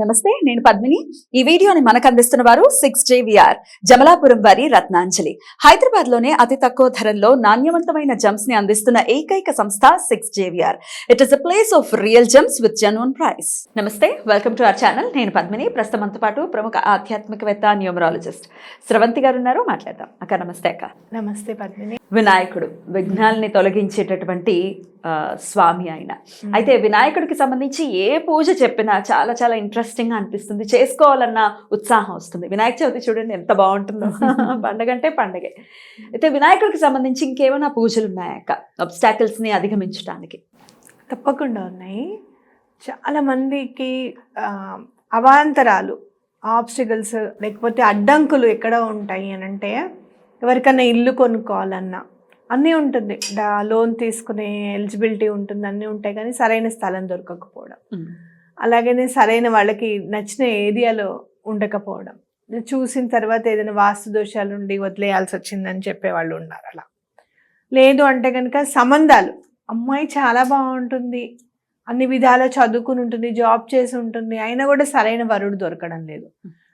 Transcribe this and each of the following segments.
నమస్తే నేను పద్మిని. ఈ వీడియోని మనకు అందిస్తున్న వారు సిక్స్ జేవిఆర్ జమలాపురం వారి రత్నాంజలి. హైదరాబాద్లోనే అతి తక్కువ ధరల్లో నాణ్యవంతమైన జమ్స్ని అందిస్తున్న ఏకైక సంస్థ six JVR it is a place of real gems with genuine price నమస్తే వెల్కమ్ టు అవర్ ఛానల్ నేను పద్మిని ప్రస్తుతం పాటు ప్రముఖ ఆధ్యాత్మికవేత్త న్యూమరాలజిస్ట్. స్రవంతి గారు ఉన్నారు మాట్లాడదాం. అక్క నమస్తే అక్క. నమస్తే పద్మిని. వినాయకుడు విఘ్నాల్ని తొలగించేటటువంటి స్వామి ఆయన. అయితే వినాయకుడికి సంబంధించి ఏ పూజ చెప్పినా చాలా చాలా ఇంట్రెస్టింగ్ అనిపిస్తుంది. చేసుకోవాలన్న ఉత్సాహం వస్తుంది. వినాయక చవితి చూడండి ఎంత బాగుంటుందో. పండగ అంటే పండగే. అయితే వినాయకుడికి సంబంధించి ఇంకేమైనా పూజలు ఉన్నాయక్క అబ్స్టాకిల్స్ని అధిగమించడానికి తప్పకుండా ఉన్నాయి. చాలా మందికి ఆ, అవాంతరాలు ఆబ్స్టికల్స్ లేకపోతే అడ్డంకులు ఎక్కడ ఉంటాయి అని అంటే ఎవరికైనా ఇల్లు కొనుక్కోవాలన్నా అన్నీ ఉంటుంది. లోన్ తీసుకునే ఎలిజిబిలిటీ ఉంటుంది అన్నీ ఉంటాయి కానీ సరైన స్థలం దొరకకపోవడం. అలాగనే సరైన వాళ్ళకి నచ్చిన ఏరియాలో ఉండకపోవడం. చూసిన తర్వాత ఏదైనా వాస్తు దోషాలు ఉండి వదిలేయాల్సి వచ్చిందని చెప్పే వాళ్ళు ఉన్నారు అలా. లేదు అంటే కనుక సంబంధాలు. అమ్మాయి చాలా బాగుంటుంది. అన్ని విధాలా చదువుకుని ఉంటుంది జాబ్ చేసి ఉంటుంది. అయినా కూడా సరైన వరుడు దొరకడం లేదు.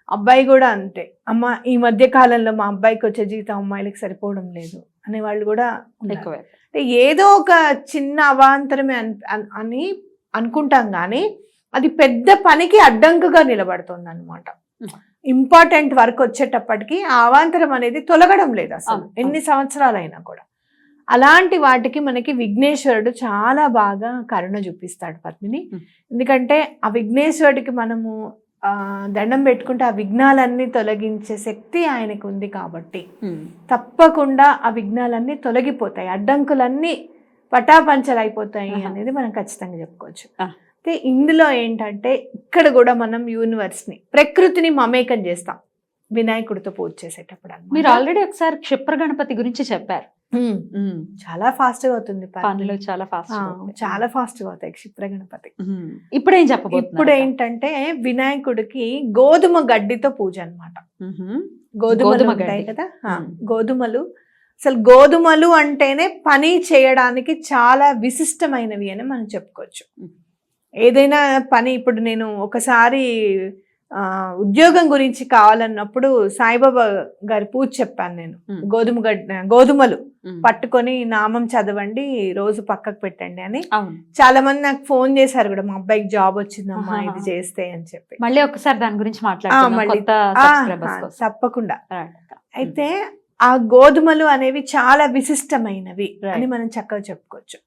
అబ్బాయి కూడా అంతే. అమ్మ ఈ మధ్య కాలంలో మా అబ్బాయికి వచ్చే జీతం అమ్మాయిలకి సరిపోవడం లేదు అనే వాళ్ళు కూడా అంటే ఏదో ఒక చిన్న అవాంతరమే అన్- అన్- అని అనుకుంటాం కానీ అది పెద్ద పనికి అడ్డంకుగా నిలబడుతుంది అనమాట. ఇంపార్టెంట్ వర్క్ వచ్చేటప్పటికి ఆ అవాంతరం అనేది తొలగడం లేదు అసలు. ఎన్ని సంవత్సరాలైనా కూడా. అలాంటి వాటికి మనకి విఘ్నేశ్వరుడు చాలా బాగా కరుణ చూపిస్తాడు పద్మిని. ఎందుకంటే ఆ విఘ్నేశ్వరుడికి మనము దండం పెట్టుకుంటే ఆ విఘ్నాలన్నీ తొలగించే శక్తి ఆయనకు ఉంది కాబట్టి తప్పకుండా ఆ విఘ్నాలన్నీ తొలగిపోతాయి అడ్డంకులన్నీ పటాపంచలైపోతాయి ఆహా. అనేది మనం ఖచ్చితంగా చెప్పుకోవచ్చు. అయితే ఇందులో ఏంటంటే ఇక్కడ కూడా మనం యూనివర్స్ని ప్రకృతిని మమేకం చేస్తాం వినాయకుడితో పూజ చేసేటప్పుడు. మీరు ఆల్రెడీ ఒకసారి క్షిప్ర గణపతి గురించి చెప్పారు. చాలా ఫాస్ట్గా అవుతుంది పని. పనులు చాలా ఫాస్ట్ చాలా ఫాస్ట్గా అవుతాయి క్షిప్ర గణపతి. ఇప్పుడు ఏం చెప్పబోతున్నారు ఇప్పుడు ఏంటంటే వినాయకుడికి గోధుమ గడ్డితో పూజ. గోధుమలు గోధుమ గడ్డి. కదా. గోధుమలు. అసలు గోధుమలు అంటేనే పని చేయడానికి చాలా విశిష్టమైనవి అని మనం చెప్పుకోవచ్చు. ఏదైనా పని ఇప్పుడు నేను ఒకసారి ఉద్యోగం గురించి కావాలన్నప్పుడు సాయిబాబా గారి పూజ చెప్పాను నేను. గోధుమ గడ్డ గోధుమలు. పట్టుకొని నామం చదవండి రోజు పక్కకు పెట్టండి అని చాలా మంది నాకు ఫోన్ చేశారు కూడా మా అబ్బాయికి జాబ్ వచ్చిందమ్మా. ఇది చేస్తే అని చెప్పి మళ్ళీ ఒకసారి దాని గురించి. తప్పకుండా. అయితే ఆ గోధుమలు అనేవి చాలా విశిష్టమైనవి. అని మనం చక్కగా చెప్పుకోవచ్చు.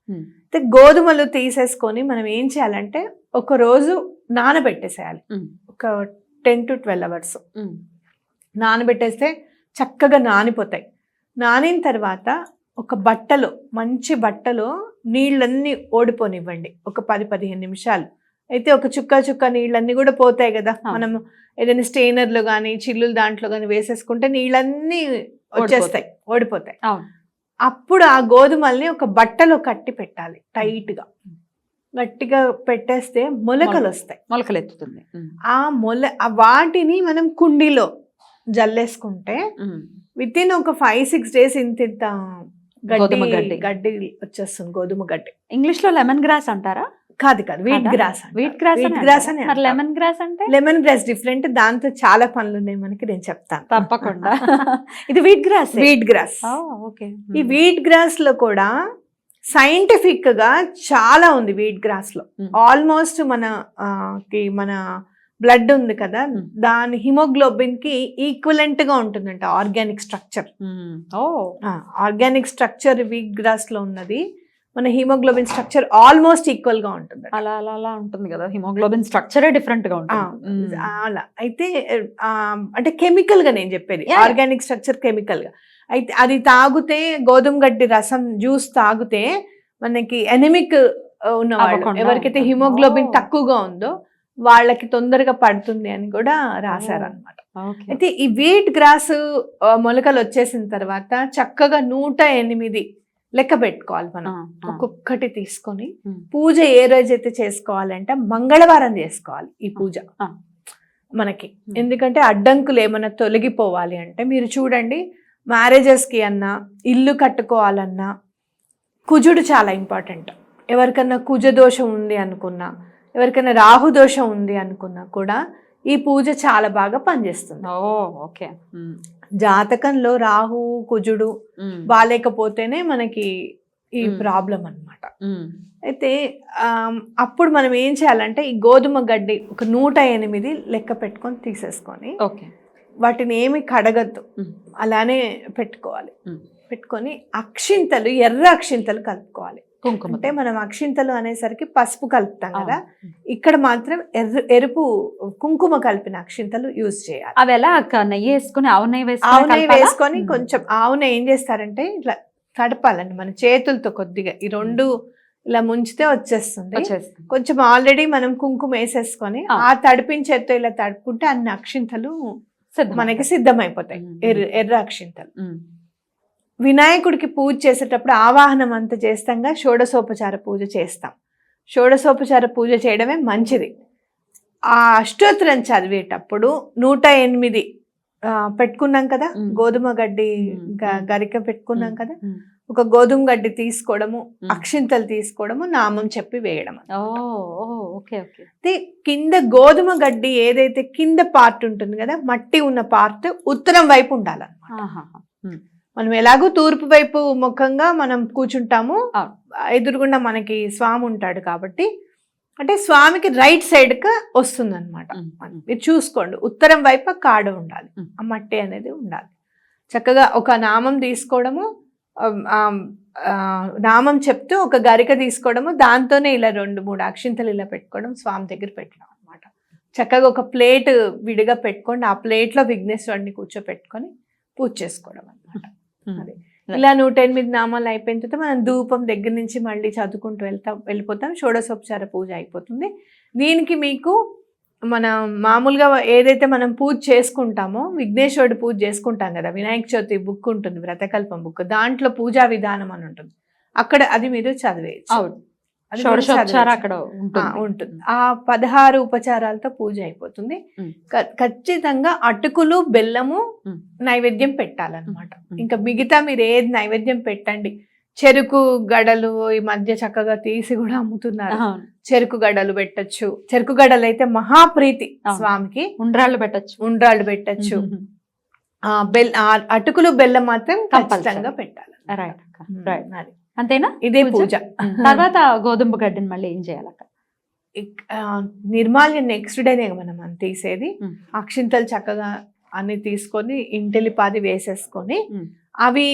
అయితే గోధుమలు తీసేసుకొని మనం ఏం చేయాలంటే ఒక రోజు నానబెట్టేసేయాలి. ఒక టెన్ టు ట్వెల్వ్ అవర్స్. నానబెట్టేస్తే చక్కగా నానిపోతాయి. నానిన తర్వాత ఒక బట్టలో మంచి బట్టలో నీళ్ళన్నీ ఓడిపోనివ్వండి. ఒక పది పదిహేను నిమిషాలు. అయితే ఒక చుక్క చుక్క నీళ్ళన్నీ కూడా పోతాయి కదా. మనం ఏదైనా స్టెయినర్లో కానీ చిల్లులు దాంట్లో కానీ వేసేసుకుంటే నీళ్ళన్నీ వచ్చేస్తాయి ఓడిపోతాయి. అప్పుడు ఆ గోధుమల్ని ఒక బట్టలో కట్టి పెట్టాలి టైట్గా. గట్టిగా పెట్టేస్తే మొలకలు వస్తాయి. మొలకలు ఎత్తుతుంది. ఆ మొల వాటిని మనం కుండీలో జల్లేసుకుంటే. విత్ ఇన్ ఒక ఫైవ్ సిక్స్ డేస్ ఇంత ఇంత గోధుమ గడ్డి. గడ్డి. వచ్చేస్తుంది గోధుమ గడ్డి. ఇంగ్లీష్లో లెమన్ గ్రాస్ అంటారా? కాదు కాదు wheat? Grass wheat grass wheat grass అని లెమన్ గ్రాస్ అంటే? లెమన్ గ్రాస్ డిఫరెంట్ దాంతో చాలా పనులు ఉన్నాయి మనకి నేను చెప్తాను. తప్పకుండా. ఇది wheat grass wheat grass okay. ఈ వీట్ గ్రాస్లో కూడా సైంటిఫిక్గా చాలా ఉంది వీట్ గ్రాస్లో Mm. ఆల్మోస్ట్ మన కి మన బ్లడ్ ఉంది కదా. దాని హిమోగ్లోబిన్కి ఈక్వలెంట్గా ఉంటుందంట ఆర్గానిక్ స్ట్రక్చర్. ఓ. ఆర్గానిక్ స్ట్రక్చర్ వీట్ గ్రాస్లో ఉన్నది. మన హిమోగ్లోబిన్ స్ట్రక్చర్ ఆల్మోస్ట్ ఈక్వల్గా ఉంటుంది అలా అలా అలా ఉంటుంది కదా హిమోగ్లోబిన్ స్ట్రక్చరే డిఫరెంట్గా ఉంటుంది. అలా అయితే అంటే కెమికల్గా నేను చెప్పేది. ఆర్గానిక్ స్ట్రక్చర్ కెమికల్గా అయితే అది తాగితే గోధుమ గడ్డి రసం జ్యూస్ తాగితే మనకి ఎనిమిక్ అవ్వకుండా ఎవరికైతే. హిమోగ్లోబిన్. తక్కువగా ఉందో వాళ్ళకి తొందరగా పడుతుంది అని కూడా రాశారనమాట. అయితే ఈ వీట్ గ్రాస్ మొలకలు వచ్చేసిన తర్వాత చక్కగా నూట ఎనిమిది లెక్క పెట్టుకోవాలి మనం. ఒక్కొక్కటి తీసుకొని. పూజ ఏ రోజైతే చేసుకోవాలంటే మంగళవారం చేసుకోవాలి ఈ పూజ. మనకి. ఎందుకంటే అడ్డంకులు ఏమైనా తొలగిపోవాలి అంటే మీరు చూడండి మ్యారేజెస్కి అన్నా ఇల్లు కట్టుకోవాలన్నా కుజుడు చాలా ఇంపార్టెంట్ ఎవరికన్నా కుజ దోషం ఉంది అనుకున్నా ఎవరికైనా రాహు దోషం ఉంది అనుకున్నా కూడా ఈ పూజ చాలా బాగా పనిచేస్తుంది. ఓ ఓకే. జాతకంలో రాహు కుజుడు బాగాలేకపోతేనే మనకి ఈ. ప్రాబ్లం అన్నమాట. అయితే అప్పుడు మనం ఏం చేయాలంటే ఈ గోధుమ గడ్డి ఒక నూట ఎనిమిది లెక్క పెట్టుకొని తీసేసుకొని ఓకే. వాటిని ఏమి కడగద్దు. అలానే పెట్టుకోవాలి. పెట్టుకొని అక్షింతలు ఎర్ర అక్షింతలు కలుపుకోవాలి. కుంకుమ అంటే మనం అక్షింతలు అనేసరికి పసుపు కలుపుతాం కదా. ఇక్కడ మాత్రం ఎర్ర ఎరుపు కుంకుమ కలిపిన అక్షింతలు యూజ్ చేయాలి. అవి ఎలా అక్క? నెయ్యి వేసుకుని ఆవు నెయ్యి ఆవు నెయ్యి వేసుకుని వేసుకొని కొంచెం ఆవు నెయ్యి ఏం చేస్తారంటే ఇట్లా తడపాలండి మన చేతులతో కొద్దిగా. ఈ రెండు ఇలా ముంచితే వచ్చేస్తుంది. కొంచెం ఆల్రెడీ మనం కుంకుమ వేసేసుకొని ఆ. చేత్తో ఇలా తడుపుకుంటే అన్ని అక్షింతలు. మనకి సిద్ధమైపోతాయి. ఎర్ర ఎర్ర అక్షింతలు. వినాయకుడికి పూజ చేసేటప్పుడు ఆవాహనం అంతా చేస్తాంగా షోడశోపచార పూజ చేస్తాం. షోడశోపచార పూజ చేయడమే మంచిది. ఆ అష్టోత్తరం చదివేటప్పుడు నూట ఎనిమిది పెట్టుకున్నాం కదా. గోధుమ గడ్డి గరిక పెట్టుకున్నాం కదా. ఒక గోధుమ గడ్డి తీసుకోవడము. అక్షింతలు తీసుకోవడము నామం చెప్పి వేయడం అయితే కింద గోధుమ గడ్డి ఏదైతే కింద పార్ట్ ఉంటుంది కదా మట్టి ఉన్న పార్ట్ ఉత్తరం వైపు ఉండాలన్నమాట. మనం ఎలాగో తూర్పు వైపు ముఖంగా మనం కూర్చుంటాము. ఎదురుగుండా మనకి స్వామి ఉంటాడు కాబట్టి అంటే స్వామికి రైట్ సైడ్కి వస్తుంది అనమాట. మీరు చూసుకోండి ఉత్తరం వైపు కాడ ఉండాలి. ఆ మట్టి అనేది ఉండాలి చక్కగా ఒక నామం తీసుకోవడము నామం చెప్తూ ఒక గరిక తీసుకోవడము దాంతోనే ఇలా రెండు మూడు అక్షింతలు ఇలా పెట్టుకోవడం స్వామి దగ్గర పెట్టడం అనమాట చక్కగా ఒక ప్లేట్ విడిగా పెట్టుకోండి ఆ ప్లేట్లో విఘ్నేశ్వరుడిని కూర్చోపెట్టుకొని పూజ చేసుకోవడం అనమాట. అది. ఇలా నూట ఎనిమిది నామాలు అయిపోయిన తర్వాత మనం ధూపం దగ్గర నుంచి మళ్ళీ చదువుకుంటూ వెళ్తాం వెళ్ళిపోతాం. షోడశోపచార పూజ అయిపోతుంది. దీనికి మీకు మన మామూలుగా ఏదైతే మనం పూజ చేసుకుంటామో విఘ్నేశ్వరుడు పూజ చేసుకుంటాం కదా వినాయక చవితి బుక్ ఉంటుంది వ్రతకల్పం బుక్. దాంట్లో పూజా విధానం అని ఉంటుంది. అక్కడ అది మీరు చదివేయచ్చు. అవును. షోడశోపచార. అక్కడ ఉంటుంది. ఆ పదహారు ఉపచారాలతో పూజ అయిపోతుంది. ఖచ్చితంగా అటుకులు బెల్లము. నైవేద్యం పెట్టాలన్నమాట. ఇంకా మిగతా మీరు ఏది నైవేద్యం పెట్టండి. చెరుకు గడలు ఈ మధ్య చక్కగా తీసి కూడా అమ్ముతున్నారు. చెరుకు గడలు పెట్టచ్చు. చెరుకు గడలు అయితే మహాప్రీతి. స్వామికి. ఉండ్రాళ్ళు పెట్టచ్చు. ఉండ్రాళ్ళు పెట్టచ్చు. ఆ బెల్ అటుకులు బెల్లం మాత్రం. ఖచ్చితంగా పెట్టాలి రైట్. అంతేనా ఇదే పూజ? తర్వాత గోధుమ గడ్డిని మళ్ళీ ఏం చేయాలక్క ఇక్- ఆ, నిర్మాల్యం నెక్స్ట్ డేనే మనం అని తీసేది. అక్షింతలు చక్కగా అన్ని తీసుకొని ఇంటెలిపాది వేసేసుకొని. అవి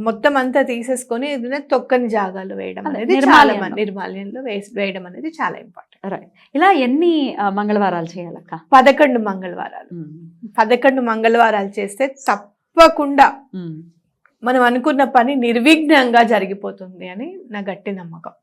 మొత్తం అంతా తీసేసుకొని ఏదైనా తొక్కని జాగాలు వేయడం అనేది చాలా నిర్మాల్యంలో. వేయడం అనేది చాలా ఇంపార్టెంట్ రైట్ ఇలా ఎన్ని మంగళవారాలు చేయాలక్క పదకొండు మంగళవారాలు. పదకొండు మంగళవారాలు చేస్తే తప్పకుండా. మనం అనుకున్న పని నిర్విఘ్నంగా జరిగిపోతుంది అని నా గట్టి నమ్మకం.